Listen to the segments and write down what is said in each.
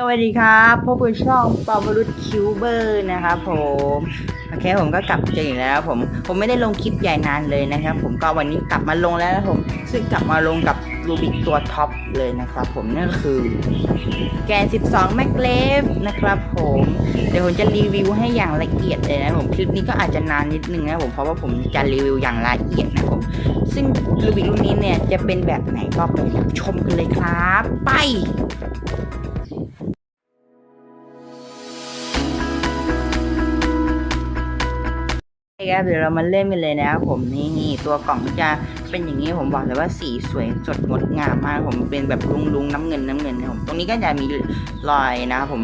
สวัสดีครับพบกับช่องปาวรุษคิวเบอร์นะครับผมโอเคผมก็กลับเจออีกแล้วผมผมไม่ได้ลงคลิปใหญ่นานเลยนะครับ ผมก็วันนี้กลับมาลงแล้วนะผมซึ่งกลับมาลงกับรูบิกตัวท็อปเลยนะครับผมนั่นก็คือแกน 12 แมกเลฟนะครับผมเดี๋ยวผมจะรีวิวให้อย่างละเอียดเลยนะผมคลิปนี้ก็อาจจะนานนิดนึงนะผมเพราะว่าผมจะรีวิวอย่างละเอียดนะผมซึ่งรูบิกรุ่นนี้เนี่ยจะเป็นแบบไหนก็ไปรับชมกันเลยครับ ไป ครับเดี๋ยวเรามาเล่นกันเลยนะครับผมนี่นี่ตัวกล่องจะเป็นอย่างนี้ผมบอกเลยว่าสีสวยสดงดงามมากผมเป็นแบบลุงลุงน้ำเงินน้ำเงินนะผมตรงนี้ก็จะมีรอยนะครับผม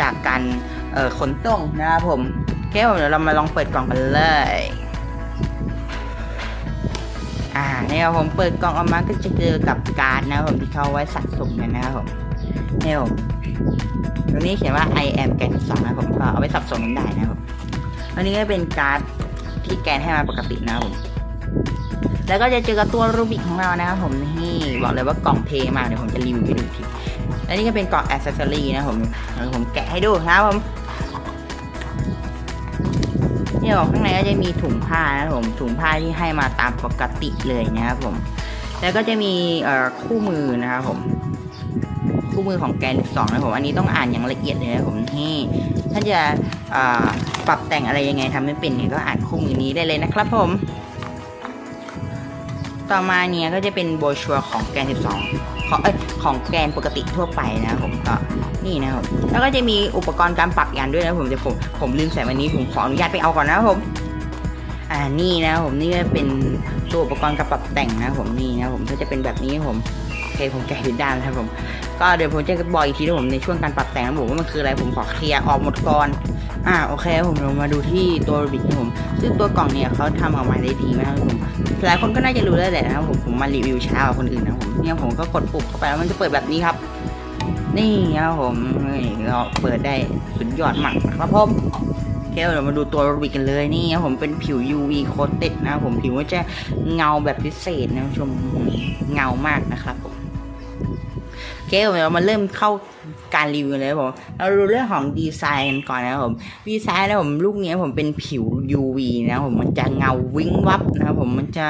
จากการเอ่อขนส่งนะครับผมโอเคผมเดี๋ยวเรามาลองเปิดกล่องกันเลย อ่าเนี่ยผมเปิดกล่องออกมาก็จะเจอกับการ์ดนะครับผมที่เขาไว้สะสมกันนะครับผมเนี่ยผมตรงนี้เขียนว่า I am แกนสองนะครับผมก็เอาไว้สับสนกันได้นะครับอันนี้ก็เป็นการ์ด ที่แกนให้มาปกตินะครับผม แล้วก็จะเจอกับตัวรูบิกของเรานะครับผมนี่บอกเลยว่ากล่องเทมากเดี๋ยวผมจะรีวิวให้ดูทีและนี่ก็เป็นกล่องอ c เซสซอรี่นะผมเดี๋ยวผมแกะให้ดูนะครับผมนี่ผมข้างในก็จะมีถุงผ้านะครับผมถุงผ้าที่ให้มาตามปกติเลยนะครับผม แล้วก็จะมีคู่มือนะครับผม คู่มือของแกนสองนะผม อันนี้ต้องอ่านอย่างละเอียดเลยนะผมนี่ถ้าจะปรับแต่งอะไรยังไงทำไม่เป็นเนี่ยก็อ่านคู่มือนี้ได้เลยนะครับผม ต่อมาเนี่ยก็จะเป็นโบชัวร์ของแกน 12 ของเอ้ยของแกนปกติทั่วไปนะผมก็นี่นะครับแล้วก็จะมีอุปกรณ์การปรับยานด้วยนะผมจะผมผมลืมใส่วันนี้ผมขออนุญาตไปเอาก่อนนะผมอ่านี่นะผมนี่เป็นตัวอุปกรณ์การปรับแต่งนะผมนี่นะผมก็จะเป็นแบบนี้ผม โอเคผมแกะผิดด้านแล้วครับผม ก็เดี๋ยวผมจะบอกอีกทีนะผมในช่วงการปรับแต่งนะผมว่ามันคืออะไรผมขอเคลียร์ออกหมดก่อนอ่าโอเคครับผมเรามาดูที่ตัวบิกนะผมซึ่งตัวกล่องเนี่ยเขาทำออกมาได้ดีมากครับผมหลายคนก็น่าจะรู้แล้วแหละนะครับผมผมมารีวิวช้ากว่าคนอื่นนะผมเนี่ยผมก็กดปุ่มเข้าไปแล้วมันจะเปิดแบบนี้ครับ นี่ครับผมนี่เราเปิดได้สุดยอดมากนะครับผมโอเคเดี๋ยวมาดูตัวบิกกันเลยนี่ครับผมเป็นผิว UV coated นะผมผิวมันจะเงาแบบพิเศษนะคุณชมเงามากนะครับผ เคผมเรามาเริ่มเข้าการรีวิวเลยครับผมเราดูเรื่องของดีไซน์กันก่อนนะครับผมดีไซน์นะผมลูกนี้ผมเป็นผิว UV นะครับผมมันจะเงาวิ้งวับนะครับผมมันจะ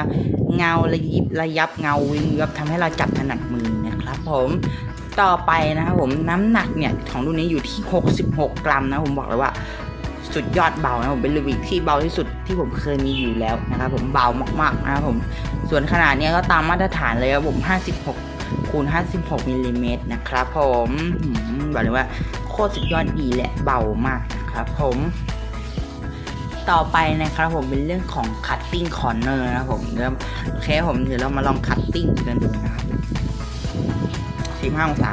เงาระยิบระยับเงาวิ้งวับทำให้เราจับถนัดมือนะครับผมต่อไปนะครับผมน้ำหนักเนี่ยของลูกนี้อยู่ที่ 66 กรัมนะผมบอกเลยว่าสุดยอดเบานะผมเป็นลูบิกที่เบาที่สุดที่ผมเคยมีอยู่แล้วนะครับผมเบามากๆนะครับผมส่วนขนาดเนี้ยก็ตามมาตรฐานเลยครับผม 56 คูณ 56มิลลิเมตรนะครับผมบอกเลยว่าโคตรสุดยอดดีและเบามากนะครับผมต่อไปนะครับผมเป็นเรื่องของ cutting corner นะครับผมเริ่มโอเคผมเดี๋ยวเรามาลอง cutting กันดูนะครับ15องศา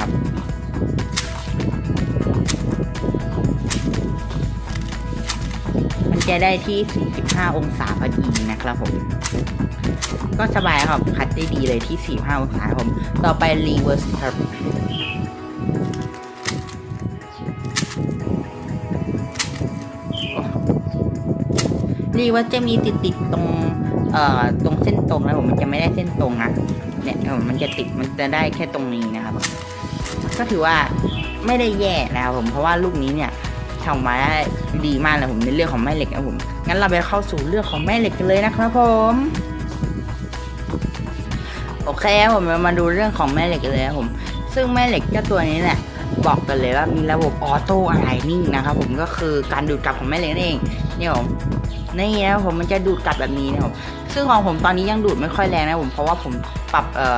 มันจะได้ที่ 45 องศาพอดีนะครับผม ก็สบายครับคัดได้ดีเลยที่ 45องศาครับผม ต่อไป reverse ครับรีว่าจะมีติดติดตรง เอ่อ ตรงเส้นตรงนะผมมันจะไม่ได้เส้นตรงนะ เนี่ยผมมันจะติดมันจะได้แค่ตรงนี้นะครับ ก็ถือว่าไม่ได้แย่นะครับผม เพราะว่าลูกนี้เนี่ยทำมาได้ดีมากเลยผมในเรื่องของแม่เหล็กนะผม งั้นเราไปเข้าสู่เรื่องของแม่เหล็กกันเลยนะครับผม โอเคครับผมมาดูเรื่องของแม่เหล็กเลยครับผม ซึ่งแม่เหล็กเจ้าตัวนี้เนี่ยบอกกันเลยว่ามีระบบออโต้อะไรนิ่งนะครับผมก็คือการดูดกลับของแม่เหล็กนั่นเองเนี่ยผมนี่นะครับผมมันจะดูดกลับแบบนี้นะครับซึ่งของผมตอนนี้ยังดูดไม่ค่อยแรงนะผมเพราะว่าผมปรับเอ่อ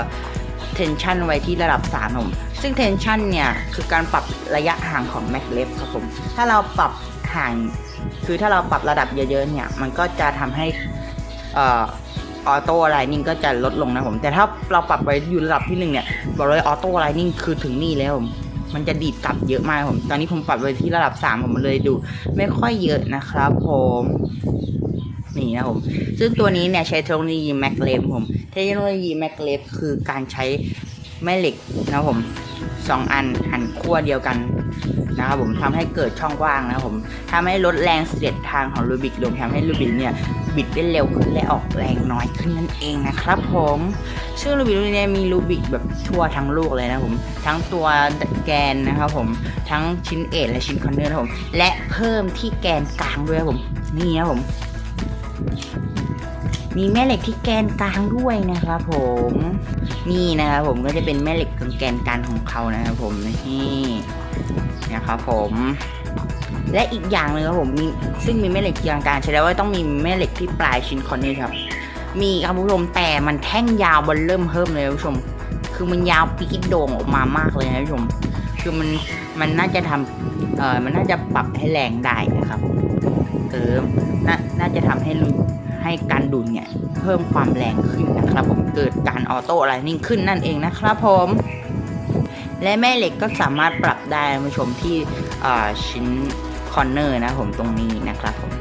tension ไว้ที่ระดับ3ผมซึ่ง tension เนี่ยคือการปรับระยะห่างของ mag left ครับผมถ้าเราปรับห่างคือถ้าเราปรับระดับเยอะๆเนี่ยมันก็จะทำให้เอ่อ ออโต้ไลนิ่งก็จะลดลงนะผม แต่ถ้าเราปรับไว้อยู่ระดับที่หนึ่งเนี่ยบอกเลยออโต้ไลนิ่งคือถึงนี่แล้วผมมันจะดีดกลับเยอะมากผม ตอนนี้ผมปรับไว้ที่ระดับ 3 ผมเลยดู ไม่ค่อยเยอะนะครับผมนี่นะผม ซึ่งตัวนี้เนี่ยใช้เทคโนโลยีแมกเลฟผม เทคโนโลยีแมกเลฟคือการใช้แม่เหล็กนะผมสองอันหันขั้วเดียวกันนะครับผมทำให้เกิดช่องว่างนะผมทำให้ลดแรงเสียดทางของลูบิกลงทำให้ลูบิกเนี่ย บิดได้เร็วขึ้นและออกแรงน้อยขึ้นนั่นเองนะครับผมซึ่งรูบิกลูกนี้มีรูบิกแบบทั่วทั้งลูกเลยนะผม ทั้งตัวแกนนะครับผมทั้งชิ้นเอทและชิ้นคอนเนอร์นะครับผมและเพิ่มที่แกนกลางด้วยครับผมนี่นะผมมีแม่เหล็กที่แกนกลางด้วยนะครับผม นี่นะครับผมก็จะเป็นแม่เหล็กตรงแกนกลางของเขานะครับผมนี่นะครับผม และอีกอย่างหนึงครับผมมีซึ่งมีแม่เหล็กกลางกลางใช่แล้วว่าต้องมีแม่เหล็กที่ปลายชิ้นคอนเนอร์ครับ มีครับผู้ชมแต่มันแท่งยาวบนเริ่มเพิ่มเลยครับผู้ชม คือมันยาวปีกโด่งออกมามากเลยนะผู้ชม คือมันมันน่าจะทำเออมันน่าจะปรับให้แรงได้นะครับเออน่าน่าจะทำให้ให้การดูดเนี่ยเพิ่มความแรงขึ้นนะครับ ผมเกิดการออโต้อะไรนิ่งขึ้นนั่นเองนะครับผมและแม่เหล็กก็สามารถปรับได้ผู้ชมที่ชิ้น อนเนอร์นะผมตรงนี้นะครับผม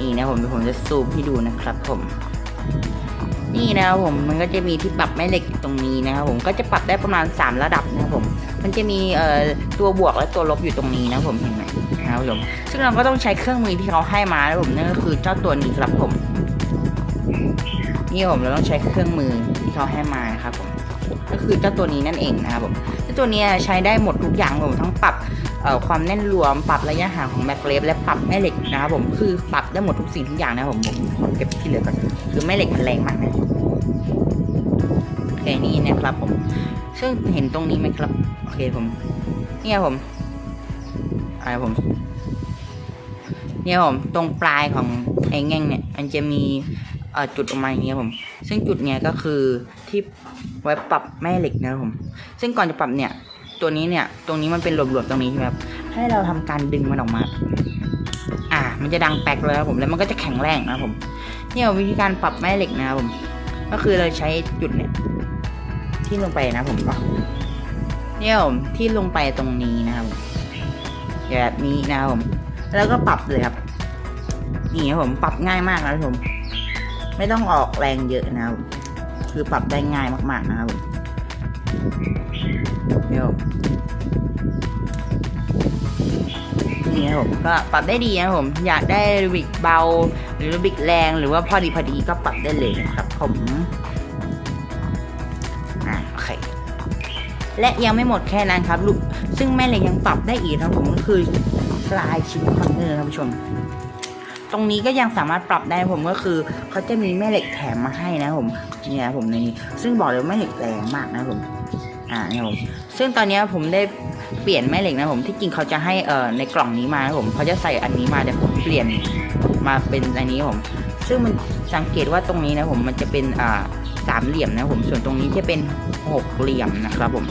นี่นะผมผมจะซูมให้ดูนะครับผมนี่นะครับผมมันก็จะมีที่ปรับแม่เหล็กตรงนี้นะครับผมก็จะปรับได้ประมาณ 3 ระดับนะครับผม มันจะมีเอ่อตัวบวกและตัวลบอยู่ตรงนี้นะครับผมเห็นไหมนะครับผมซึ่งเราก็ต้องใช้เครื่องมือที่เขาให้มานะผมนั่นก็คือเจ้าตัวนี้ครับผม นี่ผมเราต้องใช้เครื่องมือที่เขาให้มานะครับผมก็คือเจ้าตัวนี้นั่นเองนะครับผมเจ้าตัวนี้ใช้ได้หมดทุกอย่างผมทั้งปรับ ความแน่นรวมปรับระยะห่างของแม็กเลฟและปรับแม่เหล็กนะครับผมคือปรับได้หมดทุกสิ่งทุกอย่างนะครับผมผมขอเก็บที่เหลือก่อนคือแม่เหล็กมันแรงมากนะโอเคนี่นะครับผม ซึ่งเห็นตรงนี้ไหมครับโอเคผม เนี่ยผมอะไรผม เนี่ยผมตรงปลายของไอ้แง่งเนี่ยมันจะมีจุดออกมาอย่างเงี้ยผม ซึ่งจุดเนี้ยก็คือที่ไว้ปรับแม่เหล็กนะครับผม ซึ่งก่อนจะปรับเนี่ย ตัวนี้เนี่ย ตรงนี้มันเป็นหลวมๆตรงนี้ใช่ไหมครับ ให้เราทำการดึงมันออกมา อ่า มันจะดังแป๊กเลยครับผม แล้วมันก็จะแข็งแรงนะครับผม เนี่ยวิธีการปรับแม่เหล็กนะครับผม ก็คือเราใช้จุดเนี่ยที่ลงไปนะผมเนี่ยผมที่ลงไปตรงนี้นะครับแบบนี้นะครับผม แล้วก็ปรับเลยครับ นี่ครับผมปรับง่ายมากนะครับผม ไม่ต้องออกแรงเยอะนะครับ คือปรับได้ง่ายมากๆนะครับผม เดี๋ยวนี่ครับผมก็ปรับได้ดีนะผมอยากได้รูบิกเบา หรือรูบิกแรงหรือว่าพอดีพอดีก็ปรับได้เลยนะครับผมอ่าโอเคและยังไม่หมดแค่นั้นครับลูกซึ่งแม่เหล็กยังปรับได้อีกนะครับผมก็คือปลายชิ้นคอนเนอร์ครับผู้ชม ตรงนี้ก็ยังสามารถปรับได้ผมก็คือเขาจะมีแม่เหล็กแถมมาให้นะผมเนี่ยนะผมในนี้ซึ่งบอกเลยวแม่เหล็กแรงมากนะผม อ่าเนี่ยผม ซึ่งตอนนี้ผมได้เปลี่ยนแม่เหล็กนะผมที่จริงเขาจะให้เอ่อในกล่องนี้มานะผมเขาจะใส่อันนี้มาแต่ผมเปลี่ยนมาเป็นอันนี้ผม ซึ่งมันสังเกตว่าตรงนี้นะผมมันจะเป็นอ่าสามเหลี่ยมนะผมส่วนตรงนี้จะเป็นหกเหลี่ยมนะครับผม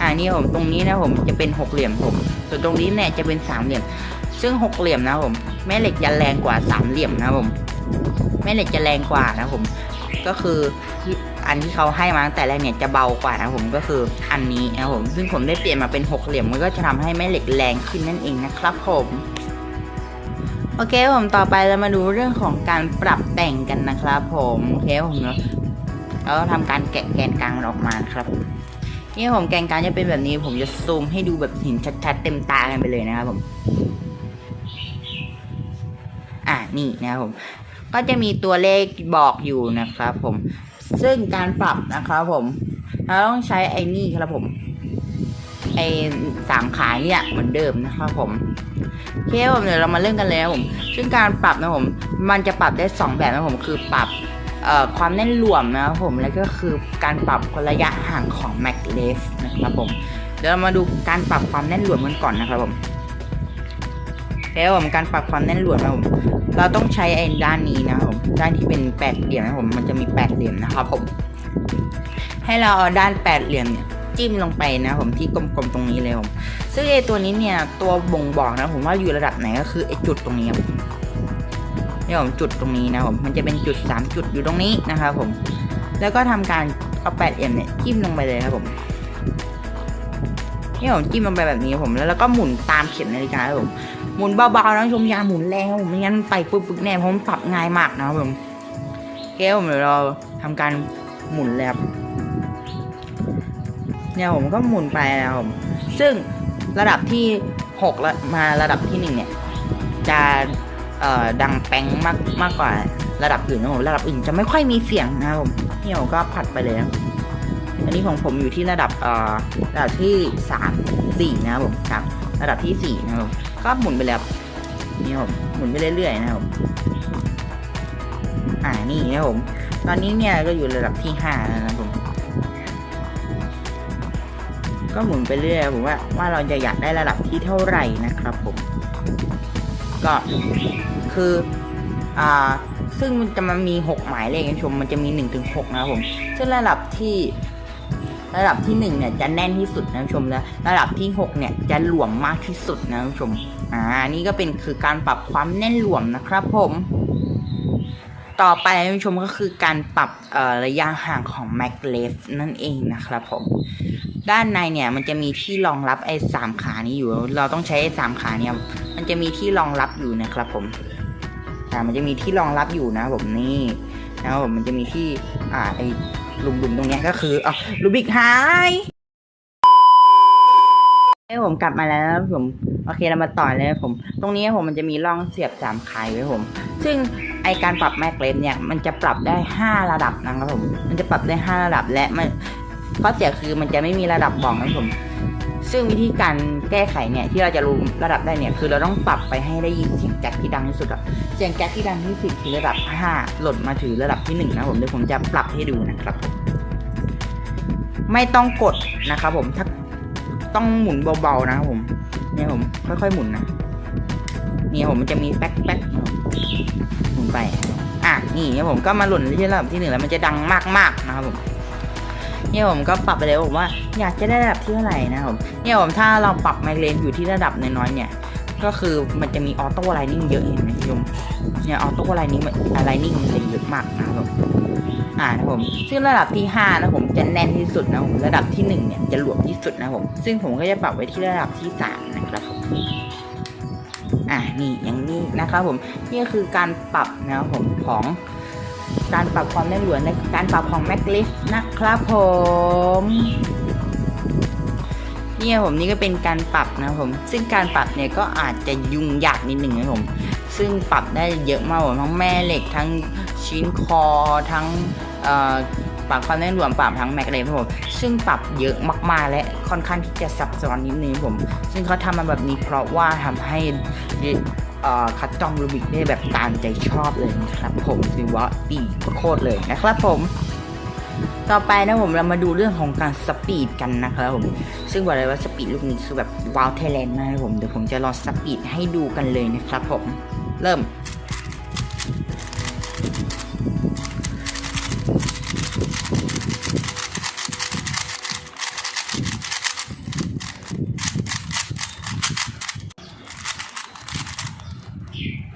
อ่านี่ผมตรงนี้นะผมจะเป็นหกเหลี่ยมผม ส่วนตรงนี้เนี่ยจะเป็นสามเหลี่ยม ซึ่งหกเหลี่ยมนะผมแม่เหล็กจะแรงกว่าสามเหลี่ยมนะผมแม่เหล็กจะแรงกว่านะผม ก็คือ อันที่เขาให้มาตั้งแต่แรกเนี่ยจะเบากว่านะผมก็คืออันนี้นะผมซึ่งผมได้เปลี่ยนมาเป็นหกเหลี่ยมมันก็จะทำให้แม่เหล็กแรงขึ้นนั่นเองนะครับผมโอเคผมต่อไปเรามาดูเรื่องของการปรับแต่งกันนะครับ ผมโอเคผมเนาะแล้วก็ทำการแกะแกนกลางออกมาครับนี่ผมแกนกลางจะเป็นแบบนี้ ผมจะซูมให้ดูแบบเห็นชัดๆเต็มตากันไปเลยนะครับผม อ่านี่นะครับผม ก็จะมีตัวเลขบอกอยู่นะครับ ผม ซึ่งการปรับนะครับผมเราต้องใช้ไอ้นี่ครับผม ไอ้สามขาเนี่ยเหมือนเดิมนะครับผมเคผมเดี๋ยวเรามาเริ่มกันเลยนะผม ซึ่งการปรับนะผม มันจะปรับได้สองแบบนะผม คือปรับความแน่นรวมนะครับผม แล้วก็คือการปรับระยะห่างของ Mac l e f นะครับผม เดี๋ยวเรามาดูการปรับความแน่นรวมกันก่อนนะครับผม แล้วผมการปรับความแน่นรวมนะผมเราต้องใช้ไอ้ด้านนี้นะผมด้านที่เป็นแปดเหลี่ยมนะผมมันจะมีแปดเหลี่ยมนะครับผมให้เราเอาด้านแปดเหลี่ยมเนี่ยจิ้มลงไปนะผมที่กลมๆตรงนี้เลยผมซึ่งไอ้ตัวนี้เนี่ยตัวบ่งบอกนะผมว่าอยู่ระดับไหนก็คือไอ้จุดตรงนี้ครับเนี่ยผมจุดตรงนี้นะผมมันจะเป็นจุดสามจุดอยู่ตรงนี้นะครับผม แล้วก็ทำการเอาแปดเหลี่ยมเนี่ยจิ้มลงไปเลยครับผมนี่ผมจิ้มลงไปแบบนี้ผมแล้วเราก็หมุนตามเข็มนาฬิกาครับผม หมุนเบาๆนะชมยาหมุนแรงครับผมไม่งั้นไปปึ๊กๆแน่เพราะมันปรับง่ายมากนะครับผมโอเคครับผมเดี๋ยวเราทำการหมุนแล้วเนี่ยผมก็หมุนไปแล้วผมซึ่งระดับที่หกแล้วมาระดับที่หนึ่งเนี่ยจะเอ่อดังแป้งมากมากกว่าระดับอื่นนะผมระดับอื่นจะไม่ค่อยมีเสียงนะครับผมนี่ผมก็ผัดไปเลยนะอันนี้ของผมอยู่ที่ระดับเอ่อระดับที่สามสี่นะครับผมครับระดับที่สี่นะครับ ผมก็หมุนไปแล้วนี่ครับผมหมุนไปเรื่อยๆนะครับอ่านี่นะครับผม ตอนนี้เนี่ยก็อยู่ระดับที่ห้าแล้วนะครับผมก็หมุนไปเรื่อยผมว่าว่าเราจะอยากได้ระดับที่เท่าไหร่นะครับผม ก็คืออ่าซึ่งมันจะมามีหกหมายเลขนะชม มันจะมีหนึ่งถึงหกนะครับผม ซึ่งระดับที่ ระดับที่หนึ่งเนี่ยจะแน่นที่สุดนะชมแล้วระดับที่หกเนี่ยจะหลวมมากที่สุดนะชมอ่านี่ก็เป็นคือการปรับความแน่นหลวมนะครับผมต่อไปคุณผู้ชมก็คือการปรับระยะห่างของ Mac l e f นั่นเองนะครับผมด้านในเนี่ยมันจะมีที่รองรับไอ้สามขานี้อยู่ เราต้องใช้ไอ้สามขาเนี่ยมันจะมีที่รองรับอยู่นะครับผมอ่ามันจะมีที่รองรับอยู่นะผมนี่นะครับผมมันจะมีที่อ่าไอ้ หลุมๆตรงเนี้ยก็คืออ๋อลูบิกหายให้ผมกลับมาแล้วนะผมโอเคเรามาต่อเลยนะผม ตรงนี้ผมมันจะมีร่องเสียบสามขาไว้ผม ซึ่งไอการปรับแม็กเลนเนี่ยมันจะปรับได้ 5 ระดับนะครับผมมันจะปรับได้ 5 ระดับและมันข้อเสียคือมันจะไม่มีระดับบอกนะครับผม ซึ่งวิธีการแก้ไขเนี่ยที่เราจะรู้ระดับได้เนี่ยคือเราต้องปรับไปให้ได้ยินเสียงแจ็คที่ดังที่สุดอะเสียงแจ็คที่ดังที่สุดคือระดับ 5 หล่นมาถือระดับที่1นะผมเดี๋ยวผมจะปรับให้ดูนะครับ ไม่ต้องกดนะครับผมถ้าต้องหมุนเบาๆนะครับผมเนี่ยผมค่อยๆหมุนนะเนี่ยผมมันจะมีแป๊กแป๊กหมุนไปอะนี่เนี่ยผมก็มาหล่นที่ระดับที่หนึ่งแล้วมันจะดังมากๆนะครับผม เนี่ยผมก็ปรับไปเลยผมว่าอยากจะได้ระดับที่เท่าไหร่นะครับผมเนี่ยผมถ้าเราปรับไมเกรนอยู่ที่ระดับน้อยๆเนี่ยก็คือมันจะมีออโต้ไลนิ่งเยอะเห็นไหมคุณผู้ชมเนี่ยออโต้ไลนิ่งไลนิ่งมันจะเยอะมากนะครับอ่านะครับผมซึ่งระดับที่ 5 นะผมจะแน่นที่สุดนะผมระดับที่1เนี่ยจะหลวมที่สุดนะผมซึ่งผมก็จะปรับไว้ที่ระดับที่ 3 นะครับผมอ่านี่อย่างนี้นะครับผมนี่คือการปรับนะครับผมของ การปรับความแน่นหลวมในการปรับของ Mac l i f นะครับผมเนี่ยผมนี่ก็เป็นการปรับนะครับผม ซึ่งการปรับเนี่ยก็อาจจะยุ่งยากนิดหนึ่งนะผม ซึ่งปรับได้เยอะมากผมทั้งแม่เหล็กทั้งชิ้นคอทั้งปรับความแน่นหลวมปรับทั้งแม็กเลยครับผม ซึ่งปรับเยอะมากๆ และค่อนข้างที่จะซับซ้อนนิดนึงครับผม ซึ่งเขาทำมาแบบนี้เพราะว่าทำให้ คัดจองรูบิกได้แบบตามใจชอบเลยนะครับผมถือว่าดีโคตรเลยนะครับผม ต่อไปนะผมเรามาดูเรื่องของการสปีดกันนะครับผม ซึ่งบอกเลยว่าสปีดลูกนี้คือแบบว้าวไทยแลนด์นะครับผม เดี๋ยวผมจะลองสปีดให้ดูกันเลยนะครับผม เริ่ม อ่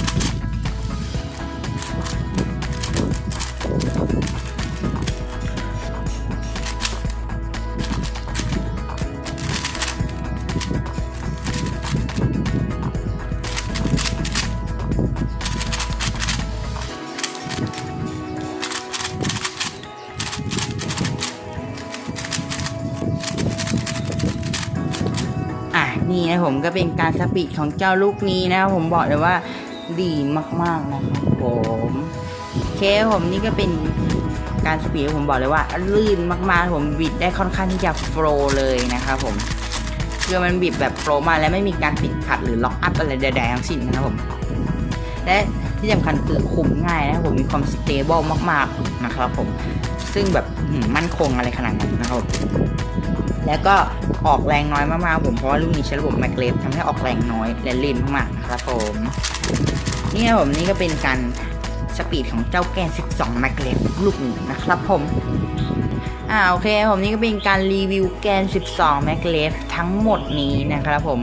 นี่นะผมก็เป็นการสปีดของเจ้าลูกนี้นะผมบอกเลยว่าดีมากๆนะครับผมเคผมนี่ก็เป็นการสปีดผมบอกเลยว่าลื่นมากๆผมบิดได้ค่อนข้างที่จะโฟล์เลยนะครับผมคือมันบิดแบบโฟล์มาแล้วไม่มีการติดขัดหรือล็อกอัพอะไรใดๆทั้งสิ้นนะครับผมและที่สำคัญคือคุมง่ายนะครับผมมีความสเตเบิลมากๆนะครับผมซึ่งแบบมั่นคงอะไรขนาดนั้นนะครับแล้วก็ ออกแรงน้อยมากๆผมเพราะว่ารุ่นนี้ใช้ระบบแมกเลฟทำให้ออกแรงน้อยและลื่นมากๆนะครับผมนี่นะผมนี่ก็เป็นการสปีดของเจ้าแกน 12 แมกเลฟลูกหนึ่งนะครับผมอ่าโอเคผมนี่ก็เป็นการรีวิวแกน 12 m a c l e f ทั้งหมดนี้นะครับผม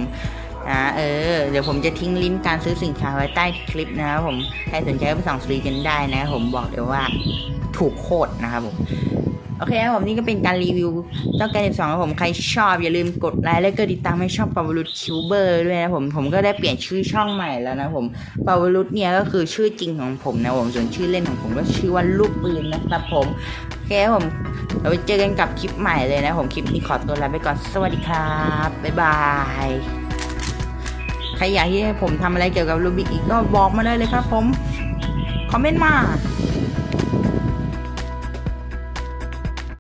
อ่าเออเดี๋ยวผมจะทิ้งลิงก์การซื้อสินค้าไว้ใต้คลิปนะครับผมใครสนใจก็ไปสั่งซื้อกันได้นะครับผมบอกเลยว่าถูกโคตรนะครับผม โอเคครับผมนี่ก็เป็นการรีวิวเจ้าแกน12ครับผมใครชอบอย่าลืมกดไลค์และก็ติดตามให้ช่องปาวรุษคิวเบอร์ด้วยนะผมผมก็ได้เปลี่ยนชื่อช่องใหม่แล้วนะผมปาวรุษเนี่ยก็คือชื่อจริงของผมนะผมส่วนชื่อเล่นของผมก็ชื่อว่าลูกปืนนะครับผมโอเคครับผมเราไปเจอกันกับคลิปใหม่เลยนะผมคลิปนี้ขอตัวลาไปก่อนสวัสดีครับบ๊ายบายใครอยากให้ผมทำอะไรเกี่ยวกับรูบิกอีกก็บอกมาได้เลยครับผมคอมเมนต์มา